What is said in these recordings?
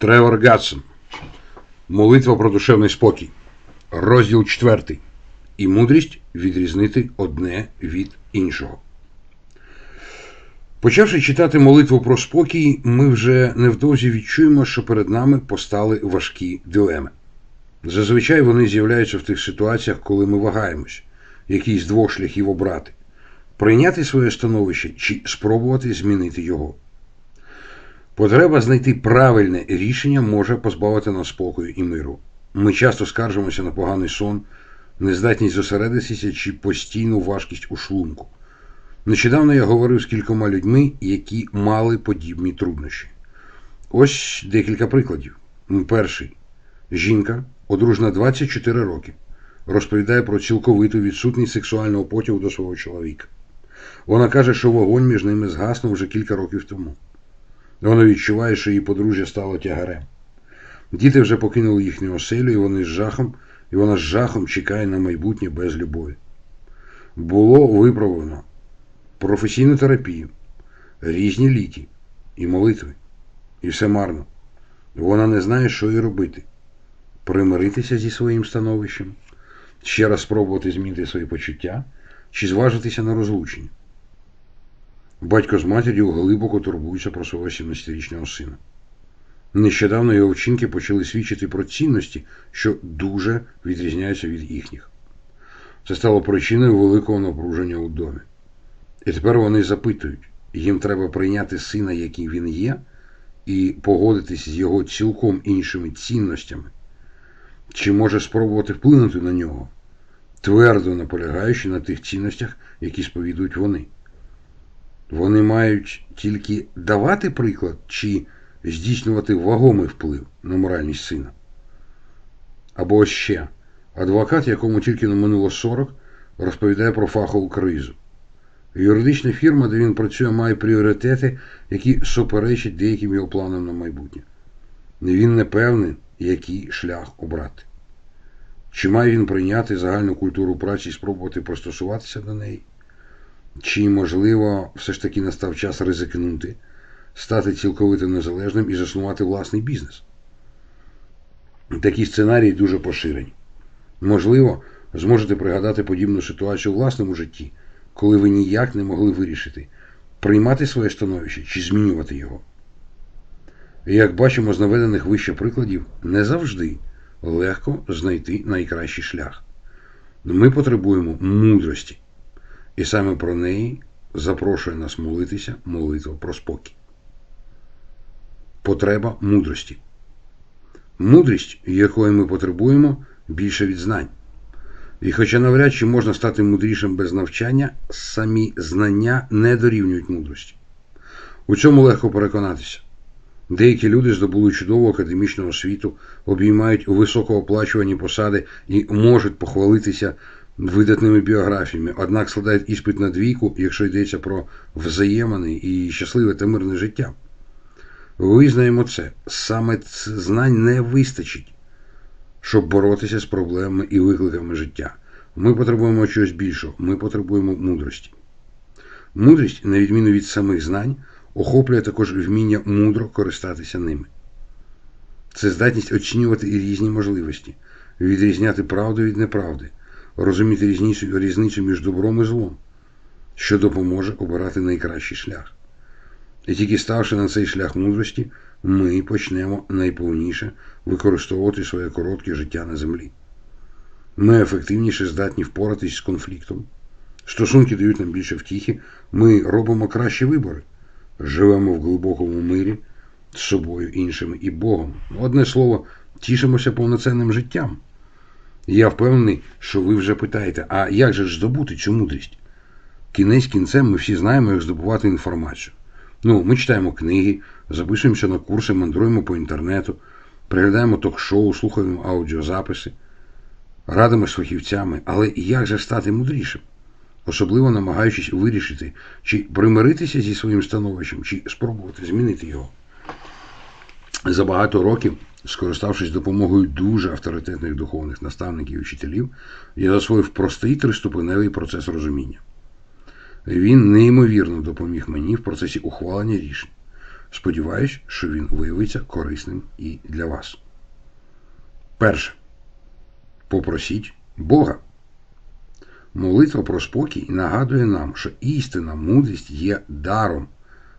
Тревор Гатсон. Молитва про душевний спокій. Розділ 4. І мудрість відрізнити одне від іншого. Почавши читати молитву про спокій, ми вже невдовзі відчуємо, що перед нами постали важкі дилеми. Зазвичай вони з'являються в тих ситуаціях, коли ми вагаємось, який з двох шляхів обрати прийняти своє становище чи спробувати змінити його. Потреба знайти правильне рішення може позбавити нас спокою і миру. Ми часто скаржимося на поганий сон, нездатність зосередитися чи постійну важкість у шлунку. Нещодавно я говорив з кількома людьми, які мали подібні труднощі. Ось декілька прикладів. Перший. Жінка, одружена 24 роки, розповідає про цілковиту відсутність сексуального потягу до свого чоловіка. Вона каже, що вогонь між ними згаснув вже кілька років тому. Вона відчуває, що її подружжя стало тягарем. Діти вже покинули їхню оселю, і вони з жахом, і вона з жахом чекає на майбутнє без любові. Було виправлено професійну терапію, різні ліки і молитви. І все марно. Вона не знає, що їй робити. Примиритися зі своїм становищем, ще раз спробувати змінити свої почуття чи зважитися на розлучення. Батько з матір'ю глибоко турбується про свого 17-річного сина. Нещодавно його вчинки почали свідчити про цінності, що дуже відрізняються від їхніх. Це стало причиною великого напруження у домі. І тепер вони запитують, їм треба прийняти сина, який він є, і погодитись з його цілком іншими цінностями, чи може спробувати вплинути на нього, твердо наполягаючи на тих цінностях, які сповідують вони. Вони мають тільки давати приклад чи здійснювати вагомий вплив на моральність сина. Або ще адвокат, якому тільки не минуло 40, розповідає про фахову кризу. Юридична фірма, де він працює, має пріоритети, які суперечать деяким його планам на майбутнє. Він не певний, який шлях обрати. Чи має він прийняти загальну культуру праці і спробувати пристосуватися до неї? Чи, можливо, все ж таки настав час ризикнути, стати цілковито незалежним і заснувати власний бізнес? Такі сценарії дуже поширені. Можливо, зможете пригадати подібну ситуацію у власному житті, коли ви ніяк не могли вирішити, приймати своє становище чи змінювати його. Як бачимо з наведених вище прикладів, не завжди легко знайти найкращий шлях. Ми потребуємо мудрості. І саме про неї запрошує нас молитися молитва про спокій. Потреба мудрості. Мудрість, якої ми потребуємо, більше від знань. І хоча навряд чи можна стати мудрішим без навчання, самі знання не дорівнюють мудрості. У цьому легко переконатися. Деякі люди здобули чудову академічну освіту, обіймають високооплачувані посади і можуть похвалитися видатними біографіями, однак складають іспит на двійку, якщо йдеться про взаємини і щасливе та мирне життя. Визнаємо це, саме знань не вистачить, щоб боротися з проблемами і викликами життя. Ми потребуємо чогось більшого, ми потребуємо мудрості. Мудрість, на відміну від самих знань, охоплює також вміння мудро користатися ними. Це здатність оцінювати і різні можливості, відрізняти правду від неправди, розуміти різницю, різницю між добром і злом, що допоможе обирати найкращий шлях. І тільки ставши на цей шлях мудрості, ми почнемо найповніше використовувати своє коротке життя на землі. Ми ефективніше здатні впоратись з конфліктом. Стосунки дають нам більше втіхи, ми робимо кращі вибори, живемо в глибокому мирі з собою, іншими і Богом. Одне слово, тішимося повноцінним життям. Я впевнений, що ви вже питаєте, а як же ж здобути цю мудрість? Кінець кінцем ми всі знаємо, як здобувати інформацію. Ну, ми читаємо книги, записуємося на курси, мандруємо по інтернету, приглядаємо ток-шоу, слухаємо аудіозаписи, радимо з фахівцями, але як же стати мудрішим? Особливо намагаючись вирішити, чи примиритися зі своїм становищем, чи спробувати змінити його. За багато років, скориставшись допомогою дуже авторитетних духовних наставників і вчителів, я засвоїв простий триступеневий процес розуміння. Він неймовірно допоміг мені в процесі ухвалення рішень. Сподіваюсь, що він виявиться корисним і для вас. Перше. Попросіть Бога. Молитва про спокій нагадує нам, що істина мудрість є даром,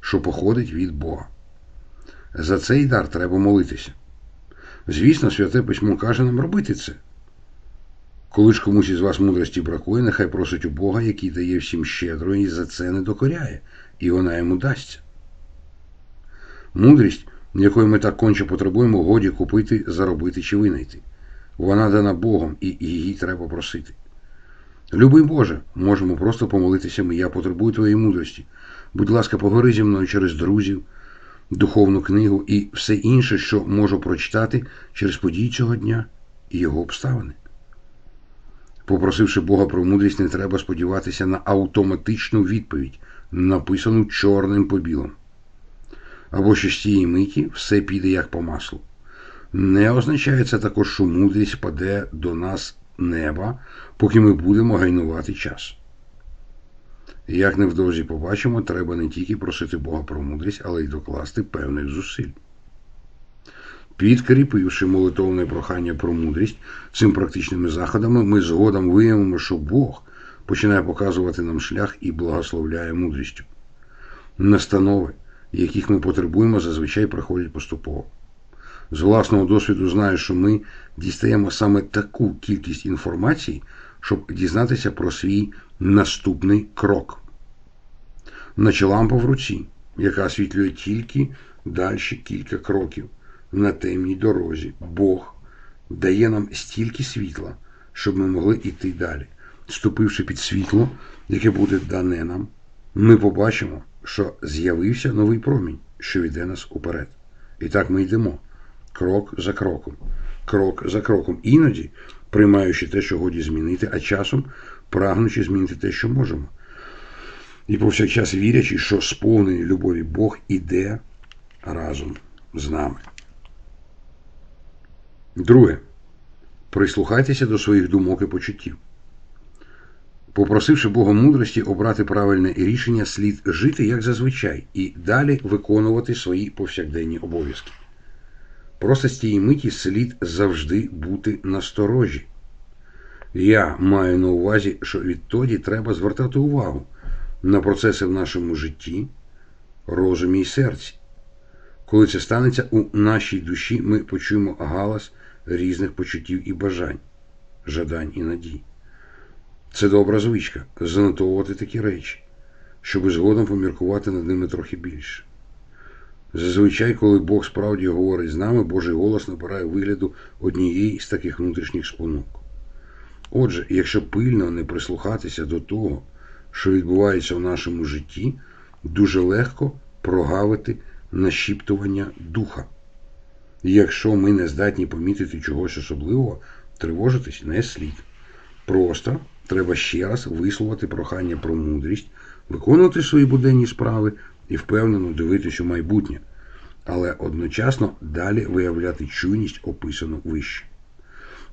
що походить від Бога. За цей дар треба молитися. Звісно, святе письмо каже нам робити це. Коли ж комусь із вас мудрості бракує, нехай просить у Бога, який дає всім щедро, і за це не докоряє, і вона йому дасться. Мудрість, якої ми так конче потребуємо, годі купити, заробити чи винайти. Вона дана Богом, і її треба просити. Любий Боже, можемо просто помолитися ми. Я потребую твоєї мудрості. Будь ласка, поговори зі мною через друзів, духовну книгу і все інше, що можу прочитати через події цього дня і його обставини. Попросивши Бога про мудрість, не треба сподіватися на автоматичну відповідь, написану чорним по білому. Або що з цієї миті все піде як по маслу. Не означає це також, що мудрість паде до нас неба, поки ми будемо гайнувати час. Як невдовзі побачимо, треба не тільки просити Бога про мудрість, але й докласти певних зусиль. Підкріпивши молитовне прохання про мудрість цим практичними заходами, ми згодом виявимо, що Бог починає показувати нам шлях і благословляє мудрістю. Настанови, яких ми потребуємо, зазвичай приходять поступово. З власного досвіду знаю, що ми дістаємо саме таку кількість інформації, щоб дізнатися про свій наступний крок. Наче лампа в руці, яка освітлює тільки далі кілька кроків на темній дорозі. Бог дає нам стільки світла, щоб ми могли йти далі. Ступивши під світло, яке буде дане нам, ми побачимо, що з'явився новий промінь, що йде нас уперед. І так ми йдемо крок за кроком, крок за кроком, іноді приймаючи те, що годі змінити, а часом прагнучи змінити те, що можемо. І повсякчас вірячи, що сповнений любові Бог іде разом з нами. Друге. Прислухайтеся до своїх думок і почуттів. Попросивши Бога мудрості обрати правильне рішення, слід жити як зазвичай і далі виконувати свої повсякденні обов'язки. Просто з тієї миті слід завжди бути насторожі. Я маю на увазі, що відтоді треба звертати увагу на процеси в нашому житті, розумі і серці. Коли це станеться у нашій душі, ми почуємо галас різних почуттів і бажань, жадань і надій. Це добра звичка занотовувати такі речі, щоб згодом поміркувати над ними трохи більше. Зазвичай, коли Бог справді говорить з нами, Божий голос набирає вигляду однієї з таких внутрішніх спонук. Отже, якщо пильно не прислухатися до того, що відбувається в нашому житті, дуже легко прогавити нашіптування духа. І якщо ми не здатні помітити чогось особливого, тривожитись не слід. Просто треба ще раз висловити прохання про мудрість, виконувати свої буденні справи і впевнено дивитись у майбутнє, але одночасно далі виявляти чуйність, описану вище.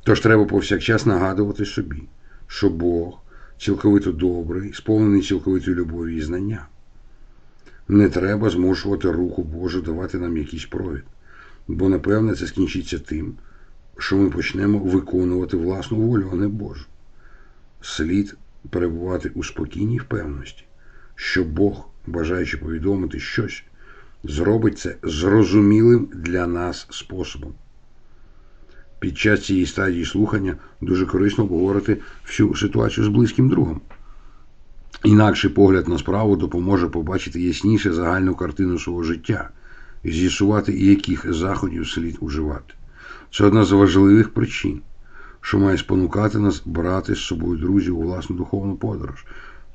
Тож треба повсякчас нагадувати собі, що Бог цілковито добрий, сповнений цілковитої любові і знання. Не треба змушувати руку Божу давати нам якийсь провід, бо, напевне, це скінчиться тим, що ми почнемо виконувати власну волю, а не Божу. Слід перебувати у спокійній впевненості, що Бог, бажаючи повідомити щось, зробить це зрозумілим для нас способом. Під час цієї стадії слухання дуже корисно обговорити всю ситуацію з близьким другом. Інакший погляд на справу допоможе побачити ясніше загальну картину свого життя і з'ясувати, яких заходів слід уживати. Це одна з важливих причин, що має спонукати нас брати з собою друзів у власну духовну подорож.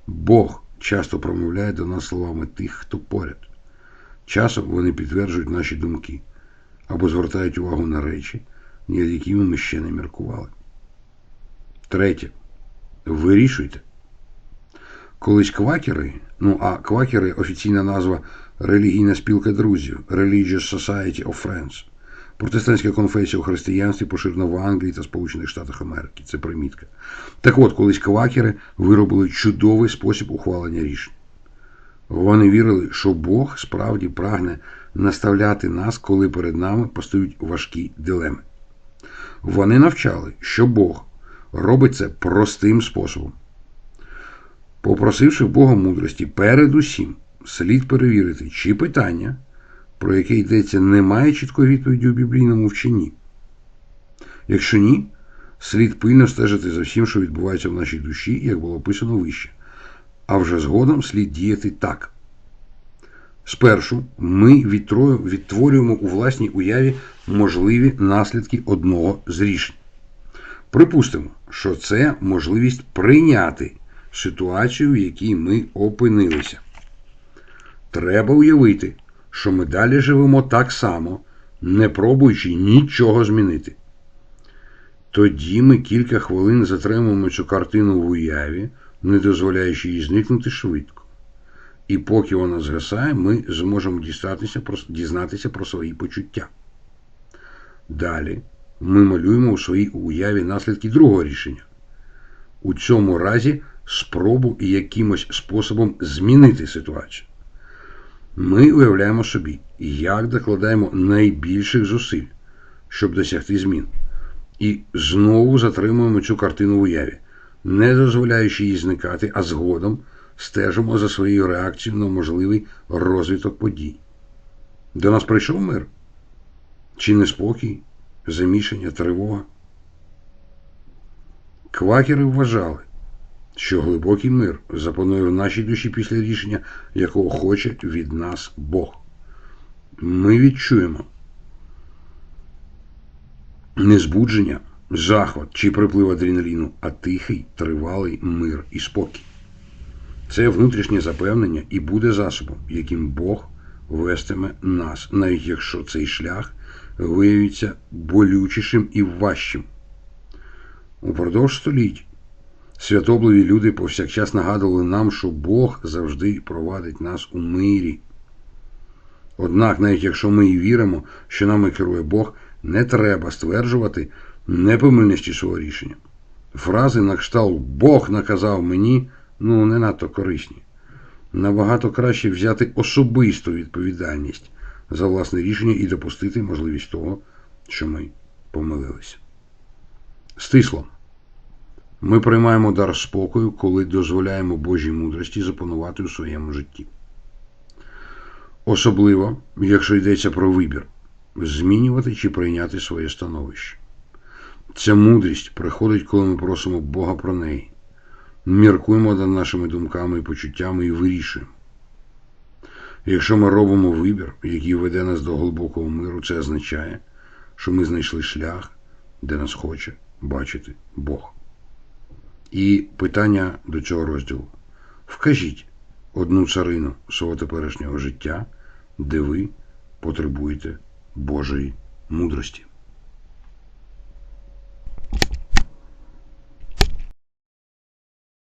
Бог часто промовляє до нас словами тих, хто поряд. Часом вони підтверджують наші думки або звертають увагу на речі, над якими ми ще не міркували. Третє. Вирішуйте. Колись квакери, ну а квакери офіційна назва Релігійна спілка друзів Religious Society of Friends. Протестантська конфесія у християнстві поширена в Англії та Сполучених Штатах Америки. Це примітка. Так от, колись квакери виробили чудовий спосіб ухвалення рішень. Вони вірили, що Бог справді прагне наставляти нас, коли перед нами постають важкі дилеми. Вони навчали, що Бог робить це простим способом. Попросивши Бога мудрості, передусім слід перевірити, чи питання, про яке йдеться, не має чіткої відповіді у біблійному вченні. Якщо ні, слід пильно стежити за всім, що відбувається в нашій душі, як було описано вище. А вже згодом слід діяти так. Спершу ми відтворюємо у власній уяві можливі наслідки одного з рішень. Припустимо, що це можливість прийняти ситуацію, в якій ми опинилися. Треба уявити, що ми далі живемо так само, не пробуючи нічого змінити. Тоді ми кілька хвилин затримуємо цю картину в уяві, не дозволяючи їй зникнути швидко. І поки вона згасає, ми зможемо дістатися, дізнатися про свої почуття. Далі ми малюємо у своїй уяві наслідки другого рішення. У цьому разі спробу і якимось способом змінити ситуацію. Ми уявляємо собі, як докладаємо найбільших зусиль, щоб досягти змін. І знову затримуємо цю картину в уяві, не дозволяючи їй зникати, а згодом стежимо за своєю реакцією на можливий розвиток подій. До нас прийшов мир? Чи неспокій, замішання, тривога? Квакери вважали, що глибокий мир запанує в нашій душі після рішення, якого хоче від нас Бог. Ми відчуємо не збудження, захват чи приплив адреналіну, а тихий, тривалий мир і спокій. Це внутрішнє запевнення і буде засобом, яким Бог вестиме нас, навіть якщо цей шлях виявиться болючішим і важчим. Упродовж століть святобливі люди повсякчас нагадували нам, що Бог завжди провадить нас у мирі. Однак, навіть якщо ми і віримо, що нами керує Бог, не треба стверджувати непомильності свого рішення. Фрази на кшталт Бог наказав мені ну не надто корисні. Набагато краще взяти особисту відповідальність за власне рішення і допустити можливість того, що ми помилилися. Стисло. Ми приймаємо дар спокою, коли дозволяємо Божій мудрості запанувати у своєму житті. Особливо, якщо йдеться про вибір, змінювати чи прийняти своє становище. Ця мудрість приходить, коли ми просимо Бога про неї, міркуємо над нашими думками і почуттями і вирішуємо. Якщо ми робимо вибір, який веде нас до глибокого миру, це означає, що ми знайшли шлях, де нас хоче бачити Бог. І питання до цього розділу. Вкажіть одну царину свого теперішнього життя, де ви потребуєте Божої мудрості.